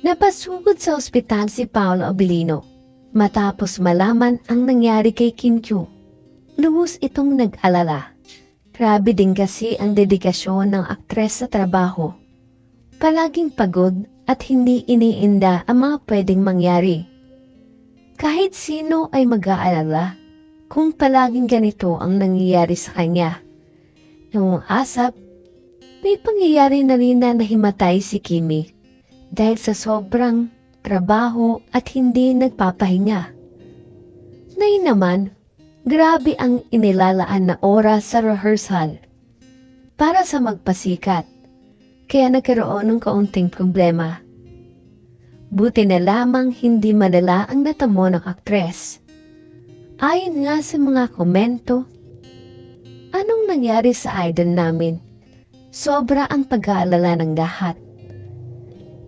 Napasugod sa ospital si Paolo Abilino matapos malaman ang nangyari kay Kim Kyu. Lubos itong nag-alala. Grabe din kasi ang dedikasyon ng aktres sa trabaho. Palaging pagod at hindi iniinda ang mga pwedeng mangyari. Kahit sino ay mag-aalala kung palaging ganito ang nangyayari sa kanya. Noong asap, may pangyayari na rin na nahimatay si Kimi dahil sa sobrang trabaho at hindi nagpapahinga. Nay naman, grabe ang inilalaan na oras sa rehearsal para sa magpasikat, kaya nagkaroon ng kaunting problema. Buti na lamang hindi madala ang natamo ng aktres. Ayon nga sa mga komento, anong nangyari sa idol namin? Sobra ang pag-aalala ng lahat.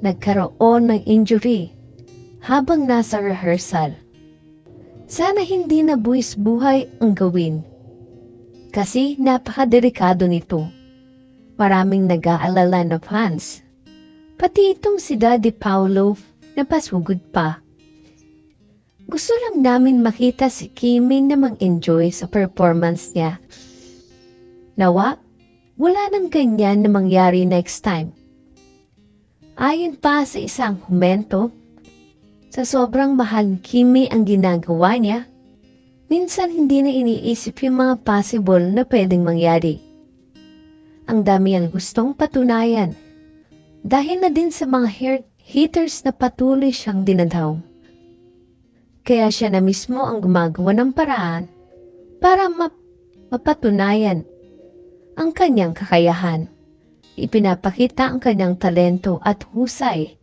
Nagkaroon ng injury habang nasa rehearsal. Sana hindi na buwis buhay ang gawin. Kasi napakadelikado nito. Maraming nag-aalala na fans. Pati itong si Daddy Paolo napasugod pa. Gusto lang namin makita si Kimi na mag-enjoy sa performance niya. Nawa, wala nang ganyan na mangyari next time. Ayon pa sa isang komento, sa sobrang mahal ni Kimi ang ginagawa niya, minsan hindi na iniisip yung mga possible na pwedeng mangyari. Ang dami ang gustong patunayan dahil na din sa mga haters na patuloy siyang dinadaw. Kaya siya na mismo ang gumagawa ng paraan para map- mapatunayan ang kanyang kakayahan. Ipinapakita ang kanyang talento at husay